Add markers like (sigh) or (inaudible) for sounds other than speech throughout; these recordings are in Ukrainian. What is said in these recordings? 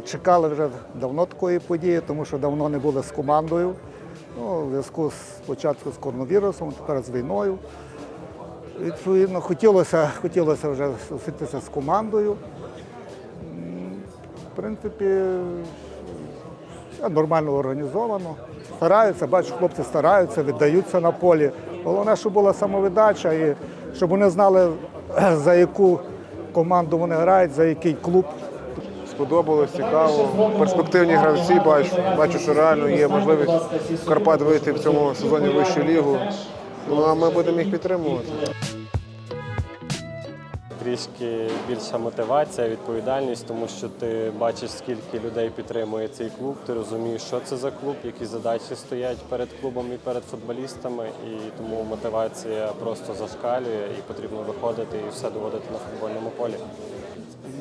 Чекали вже давно такої події, тому що давно не були з командою. Ну, у зв'язку спочатку з коронавірусом, тепер з війною. Відповідно, хотілося, хотілося вже зустрітися з командою. В принципі, все нормально організовано. Стараються, бачу, хлопці стараються, віддаються на полі. Головне, щоб була самовіддача і щоб вони знали, (clears throat) за яку команду вони грають, за який клуб. Сподобалось, цікаво. Перспективні гравці бачу. Бачу, що реально є можливість Карпат вийти в цьому сезоні вищу лігу. Ну а ми будемо їх підтримувати. трішки більша мотивація, відповідальність, тому що ти бачиш, скільки людей підтримує цей клуб. Ти розумієш, що це за клуб, які задачі стоять перед клубом і перед футболістами. І тому мотивація просто зашкалює і потрібно виходити і все доводити на футбольному полі.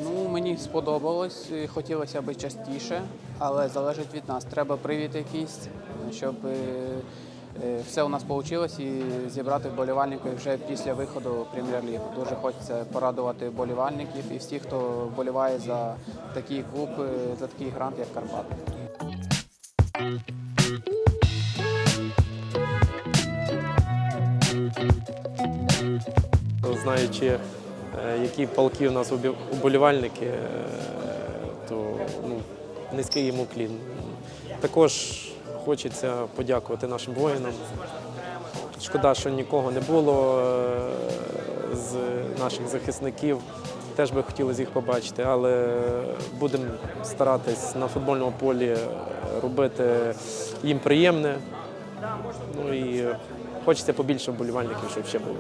Ну, мені сподобалось, хотілося б частіше, але залежить від нас. Треба привід якийсь, щоб е, е, все у нас вийшло і зібрати вболівальників вже після виходу прем'єр-лігу. Дуже хочеться порадувати вболівальників і всіх, хто вболіває за такий клуб, е, за такий грант, як Карпати. знаючи, які палки у нас уболівальники, е, то ну, низький йому клін. Також хочеться подякувати нашим воїнам. Шкода, що нікого не було е, з наших захисників. Теж би хотілося їх побачити, але будемо старатись на футбольному полі е, робити їм приємне. Ну і хочеться побільше вболівальників, щоб ще було.